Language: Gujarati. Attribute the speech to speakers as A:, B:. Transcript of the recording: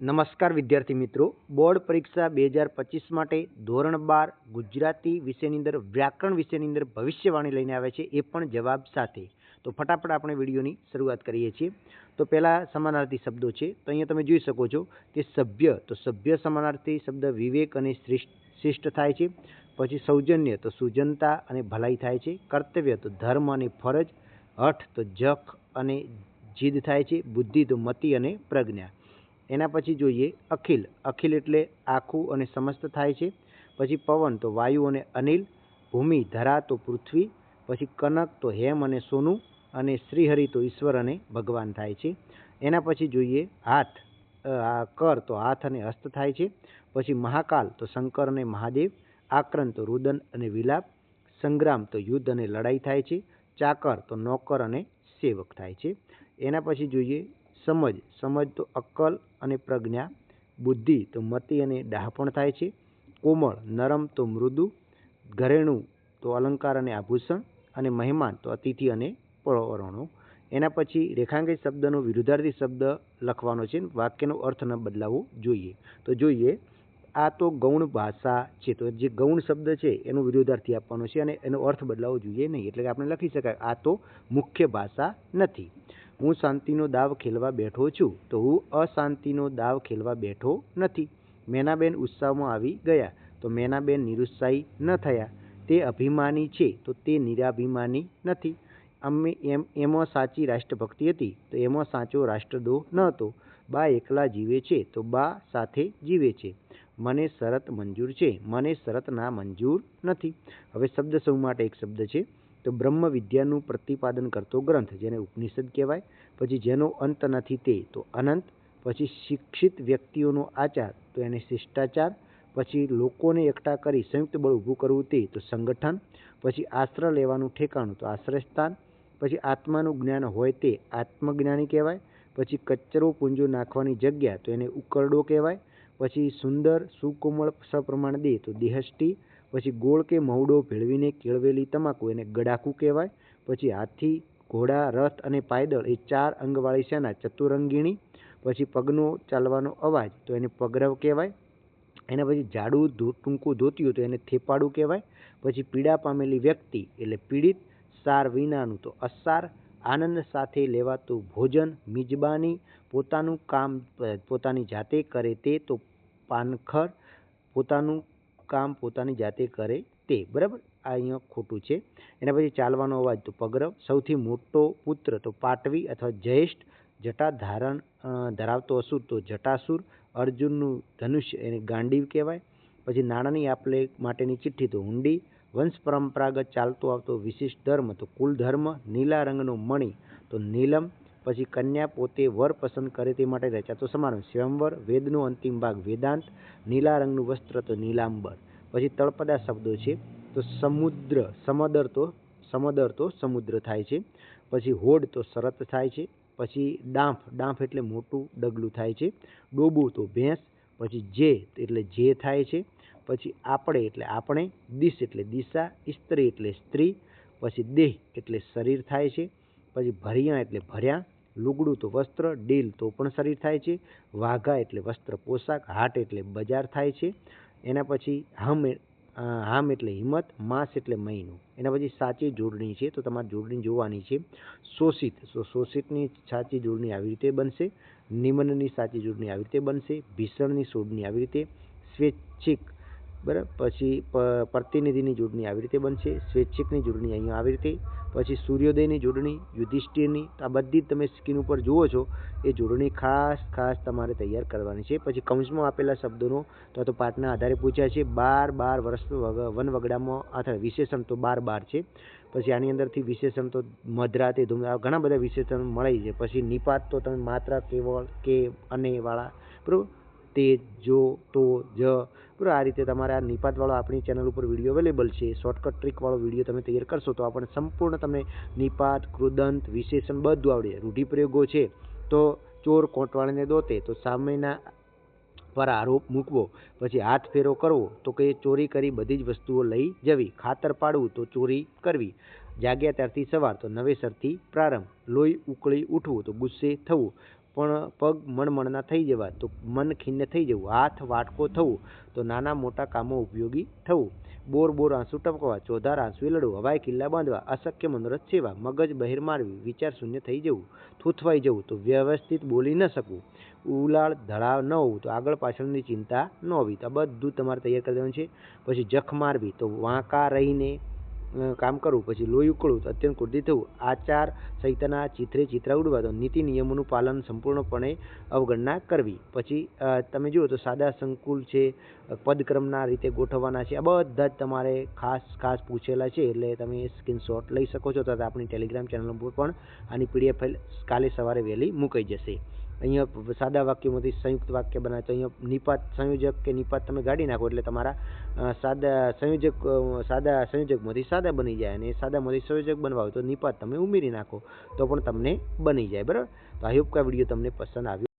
A: નમસ્કાર વિદ્યાર્થી મિત્રો. બોર્ડ પરીક્ષા બે હજાર પચીસ માટે ધોરણ બાર ગુજરાતી વિષયની અંદર, વ્યાકરણ વિષયની અંદર ભવિષ્યવાણી લઈને આવે છે એ પણ જવાબ સાથે. તો ફટાફટ આપણે વિડીયોની શરૂઆત કરીએ છીએ. તો પહેલાં સમાનાર્થી શબ્દો છે. તો અહીંયા તમે જોઈ શકો છો કે સભ્ય, તો સભ્ય સમાનાર્થી શબ્દ વિવેક અને શિષ્ટ થાય છે. પછી સૌજન્ય, તો સુજનતા અને ભલાઈ થાય છે. કર્તવ્ય, તો ધર્મ અને ફરજ. હઠ તો જખ અને જીદ થાય છે. બુદ્ધિ, તો મતિ અને પ્રજ્ઞા. એના પછી જોઈએ અખિલ. અખિલ એટલે આખું અને સમસ્ત થાય છે. પછી પવન તો વાયુ અને અનિલ. ભૂમિ ધરા તો પૃથ્વી. પછી કનક તો હેમ અને સોનું. અને શ્રીહરિ તો ઈશ્વર અને ભગવાન થાય છે. એના પછી જોઈએ હાથ. કર તો હાથ અને હસ્ત થાય છે. પછી મહાકાલ તો શંકર અને મહાદેવ. આક્રમ તો રુદન અને વિલાપ. સંગ્રામ તો યુદ્ધ અને લડાઈ થાય છે. ચાકર તો નોકર અને સેવક થાય છે. એના પછી જોઈએ સમજ સમજ તો અક્કલ અને પ્રજ્ઞા, બુદ્ધિ તો મતિ અને ડહાપણ થાય છે, કોમળ, નરમ તો મૃદુ, ઘરેણું તો અલંકાર અને આભૂષણ અને મહેમાન તો અતિથિ અને પરવરણો. એના પછી રેખાંકિત શબ્દનો વિરુદ્ધાર્થી શબ્દ લખવાનો છે. વાક્યનો અર્થ ન બદલાવવો જોઈએ. તો જોઈએ, આ તો ગૌણ ભાષા છે. તો જે ગૌણ શબ્દ છે, એનો વિરોધાર્થી આપવાનો છે અને એનો અર્થ બદલાવો જોઈએ નહીં. એટલે કે આપણે લખી શકાય, આ તો મુખ્ય ભાષા નથી. હું શાંતિનો દાવ ખેલવા બેઠો છું તો હું અશાંતિનો દાવ ખેલવા બેઠો નથી. મેનાબેન ઉત્સાહમાં આવી ગયા તો મેનાબેન નિરુત્સાહી ન થયા. તે અભિમાની છે તો તે નિરાભિમાની નથી. અમે એમ, એમાં સાચી રાષ્ટ્રભક્તિ હતી તો એમાં સાચો રાષ્ટ્રદ્રોહ ન હતો. બા એકલા જીવે છે તો બા સાથે જીવે છે. મને શરત મંજૂર છે. મને શરત ના મંજૂર નથી. હવે શબ્દ સૌ માટે એક શબ્દ છે. તો બ્રહ્મ વિદ્યાનું પ્રતિપાદન કરતો ગ્રંથ, જેને ઉપનિષદ કહેવાય. પછી જેનો અંત નથી તે, તો અનંત. પછી શિક્ષિત વ્યક્તિઓનો આચાર, તો એને શિષ્ટાચાર. પછી લોકોને એકઠા કરી સંયુક્ત બળ ઊભું કરવું તે, તો સંગઠન. પછી આશ્રય લેવાનું ઠેકાણું, તો આશ્રયસ્થાન. પછી આત્માનું જ્ઞાન હોય તે, આત્મજ્ઞાની કહેવાય. પછી કચરો પૂંજો નાખવાની જગ્યા, તો એને ઉકરડો કહેવાય. પછી સુંદર, સુકોમળ સપ્રમાણ દે, તો દેહષ્ટી. પછી ગોળ કે મહુડો ભેળવીને કેળવેલી તમાકુ એને ગડાકુ કહેવાય. પછી હાથી, ઘોડા, રથ અને પાયદળ એ ચાર અંગવાળી સેના ચતુરંગીણી. પછી પગનો ચાલવાનો અવાજ તો એને પગરવ કહેવાય. એના પછી ઝાડુ ટૂંકું ધોત્યું તો એને થેપાડું કહેવાય. પછી પીડા પામેલી વ્યક્તિ એટલે પીડિત, સાર વિનાનું તો અસાર, આનંદ સાથે લેવાતું ભોજન, મિજબાની, પોતાનું કામ, પોતાની જાતે કરે તે તો પાનખર, પોતાનું કામ પોતાની જાતે કરે તે, બરાબર? આ અહીંયા ખોટું છે. એના પછી ચાલવાનો અવાજ તો પગરવ. સૌથી મોટો પુત્ર તો પાટવી અથવા જ્યેષ્ઠ જટા ધારણ ધરાવતો અસુર તો જટાસુર. અર્જુનનું ધનુષ્ય એને ગાંડીવ કહેવાય. પછી નાણાંની આપલે માટેની ચિઠ્ઠી તો હુંડી. વંશ પરંપરાગત ચાલતો આવતો વિશિષ્ટ ધર્મ તો કુલ ધર્મ નીલા રંગનો મણિ તો નીલમ. પછી કન્યા પોતે વર પસંદ કરે તે માટે રચાતો સમારંભ, સ્વયંવર, વેદનો અંતિમ ભાગ, વેદાંત, નીલા રંગનું વસ્ત્ર તો નીલાંબર. પછી તળપદા શબ્દો છે, તો સમુદ્ર, સમદર તો સમદર તો સમુદ્ર થાય છે. પછી હોડ તો શરત થાય છે. પછી ડાંફ ડાંફ એટલે મોટું, ડગલું થાય છે. ડોબું તો ભેંસ, પછી જે એટલે જે થાય છે. પછી આપણે એટલે આપણે, દિશ એટલે દિશા સ્ત્રી એટલે સ્ત્રી, પછી દેહ એટલે શરીર થાય છે. પછી ભર્યા એટલે ભર્યા લુગડું તો વસ્ત્ર, ડીલ તો પણ શરીર થાય છે. વાઘા એટલે વસ્ત્ર, પોશાક, હાટ એટલે બજાર થાય છે. એના પછી હમ હામ એટલે હિંમત, માસ એટલે મહિનો. એના પછી સાચી જોડણી છે, તો તમારે જોડણી જોવાની છે. શોષિત, તો શોષિતની સાચી જોડણી આવી રીતે બનશે. નિમનની સાચી જોડણી આવી રીતે બનશે. ભીષણની જોડણી આવી રીતે. સ્વૈચ્છિક બરાબર? પછી પ્રતિનિધિની જોડણી આવી રીતે બનશે, સ્વૈચ્છિકની જોડણી અહીંયા આવી રીતે. પછી સૂર્યોદયની જોડણી, યુધિષ્ઠિરની આ બધી જ તમે સ્કીન ઉપર જુઓ છો, એ જોડણી ખાસ ખાસ તમારે તૈયાર કરવાની છે. પછી કૌંસમાં આપેલા શબ્દોનો તો તો પાઠના આધારે પૂછ્યા છે, બાર બાર વર્ષ વન વગડામાં, અથવા વિશેષણ તો બાર બાર છે. પછી આની અંદરથી વિશેષણ તો મધરાતે ધૂમ ઘણા બધા વિશેષણ મળે છે. પછી નિપાત તો તમે માત્ર, કેવળ, કે, અને વાળા, બરાબર? તે, જો, તો, જ બરાબર આ રીતે તમારે આ નિપાતવાળો આપણી ચેનલ ઉપર વીડિયો અવેલેબલ છે. શોર્ટકટ ટ્રીકવાળો વીડિયો તમે તૈયાર કરશો તો આપણને સંપૂર્ણ તમને નિપાત કૃદંત વિશેષણ બધું આવડે. રૂઢિપ્રયોગો છે. તો ચોર કોટવાળને દોતે તો સામેના પર આરોપ મૂકવો, પછી હાથ ફેરો કરવો તો કે ચોરી કરી બધી જ વસ્તુઓ લઈ જવી, ખાતર પાડવું તો ચોરી કરવી, જાગ્યા ત્યારથી સવાર તો નવેસરથી પ્રારંભ, લોહી ઉકળી ઉઠવું તો ગુસ્સે થવું પણ પગ મણમણના થઈ જવા, તો મન ખિન્ન થઈ જવું, હાથ વાટકો થવું, તો નાના મોટા કામો ઉપયોગી થવું. બોર બોર આંસુ ટપકવા, ચોધાર આંસુએ લડવું, હવાઈ કિલ્લા બાંધવા, અશક્ય મનોરથ સેવા, મગજ બહેર મારવી, વિચાર શૂન્ય થઈ જવું, થૂથવાઈ જવું, તો વ્યવસ્થિત બોલી ન શકવું. ઉલાળ, ધડાવ ન હોવું, તો આગળ પાછળની ચિંતા ન હોવી. તો આ બધું તમારે તૈયાર કરી દેવાનું છે. પછી જખ મારવી, તો વાંકા રહીને કામ કરવું પછી લોહી ઉકળવું તો અત્યંત કુર્દી થવું. આચાર સંહિતાના ચિત્રે ચિત્રા ઉડવા તો નીતિ નિયમોનું પાલન સંપૂર્ણપણે અવગણના કરવી. પછી તમે જુઓ તો સાદા સંકુલ છે પદક્રમના રીતે ગોઠવવાના છે, આ બધા જ તમારે ખાસ ખાસ પૂછેલા છે, એટલે તમે સ્ક્રીનશોટ લઈ શકો છો, તથા આપણી ટેલિગ્રામ ચેનલ ઉપર પણ આની પીડીએફ ફાઇલ કાલે સવારે વહેલી મૂકાઈ જશે. અહીંયા સાદા વાક્યોમાંથી સંયુક્ત વાક્ય બનાવે તો અહીંયા નિપાત, સંયોજક કે નિપાત તમે કાઢી નાખો એટલે તમારા સાદા સંયોજક સાદા સંયોજકમાંથી સાદા બની જાય અને સાદામાંથી સંયોજક બનવા હોય તો નિપાત તમે ઉમેરી નાખો તો પણ તમને બની જાય, બરાબર? તો આઈ કે આ વીડિયો તમને પસંદ આવ્યો